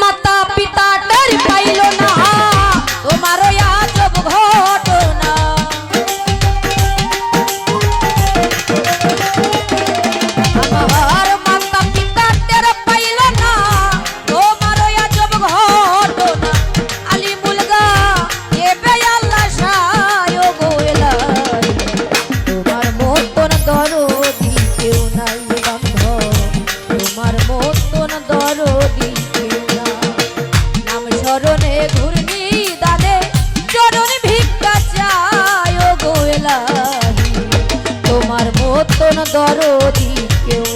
माता पिता डर মতন দরদি কেউ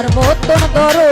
তার মতন ধরো